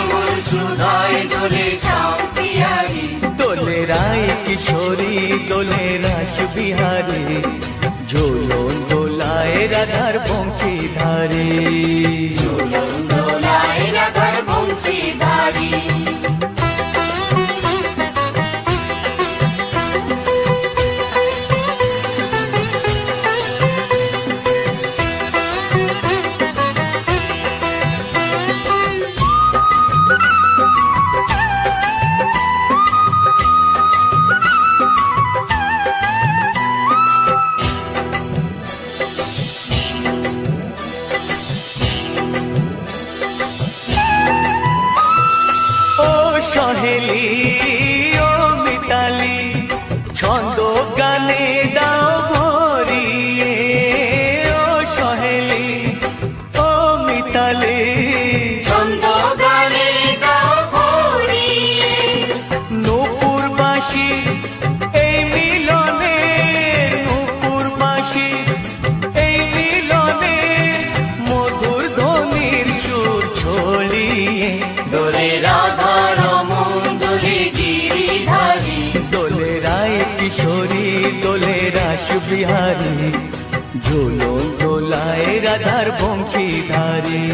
শ্যামল সুধায় দোলে শ্যাম পিয়ারি দোলে রায় কিশোরী দোলে রাস বিহারে। ঝোলন দোলায় রাধার বংশীধারী। দোলায় রাধার বংশীধারী। ও বংশীধারী।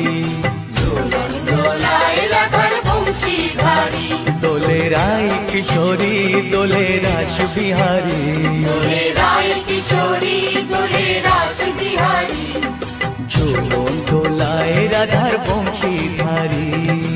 দোলে রায় কিশোরী দোলে রাস বিহারী রাস দোলায় রাধার বংশীধারী।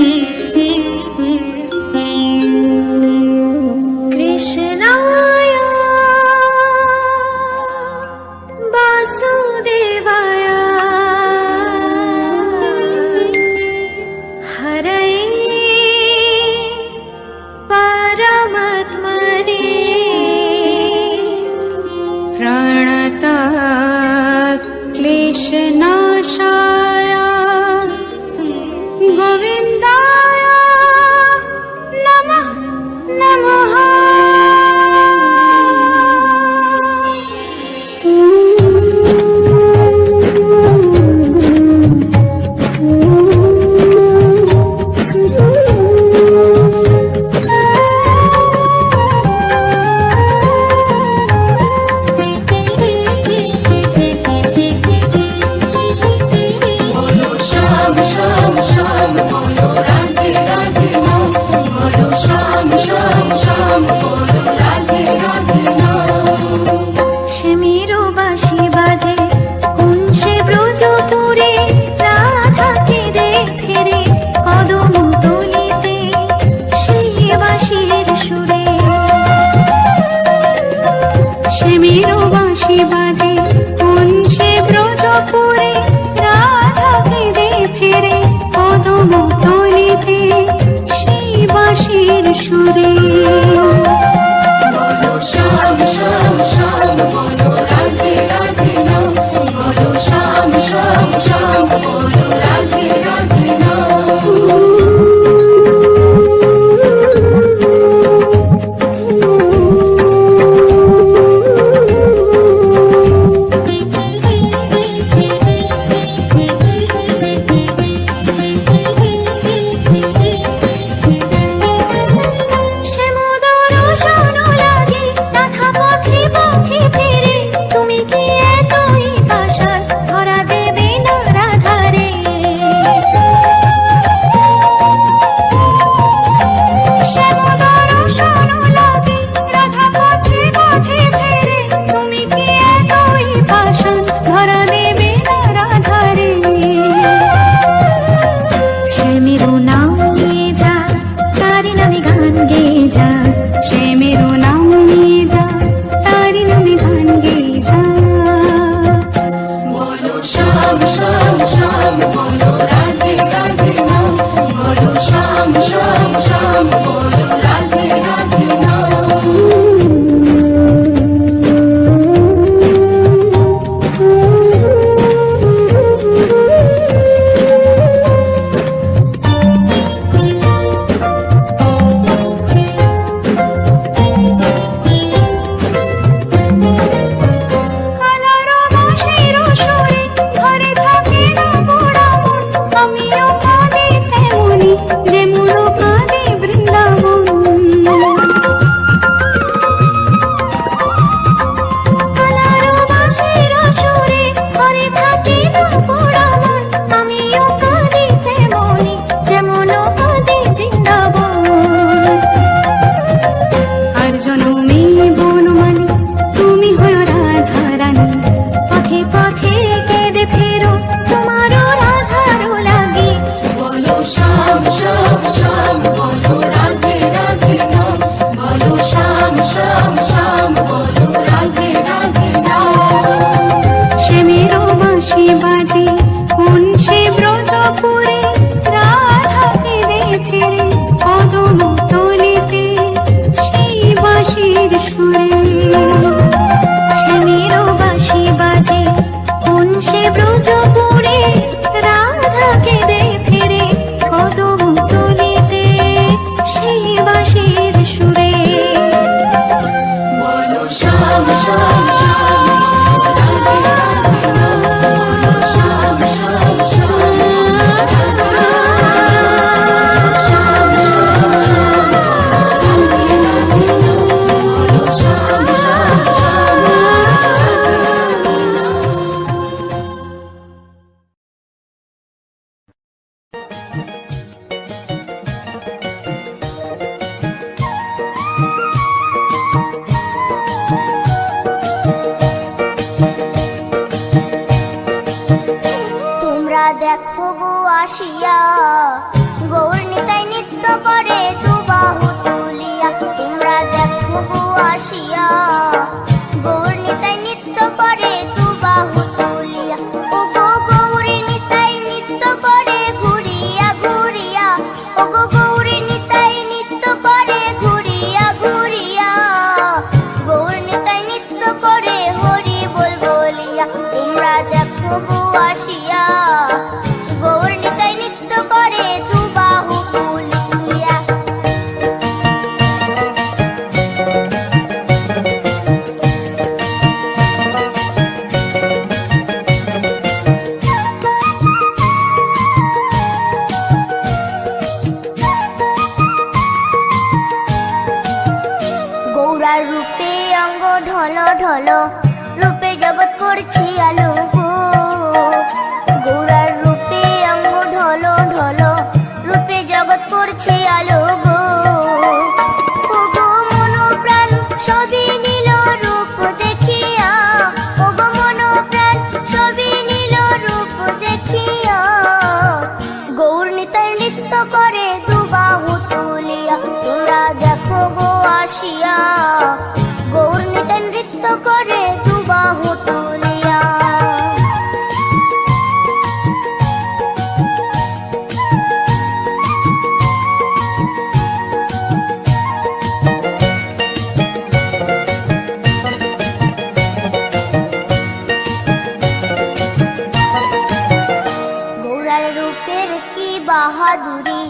কি বাহাদুরি?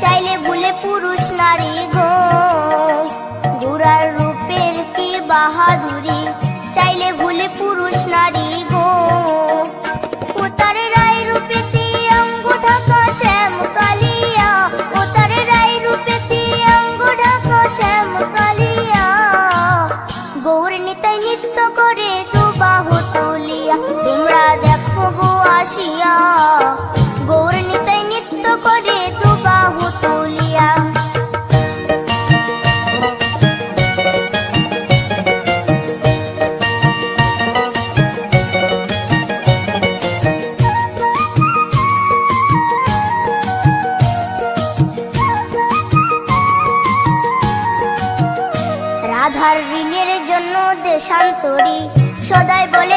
চাইলে ভুলে পুরুষ নারী গো। দুরার রূপের কি বাহাদুরি? চাইলে ভুলে পুরুষ নারী গো। শান্তরি সদাই বলে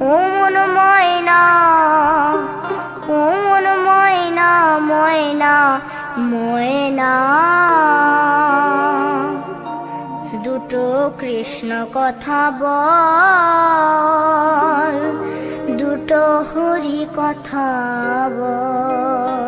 কোন ময়না কোন ময়না ময়না ময়না। দুটো কৃষ্ণ কথা বল দুটো হরি কথা বল।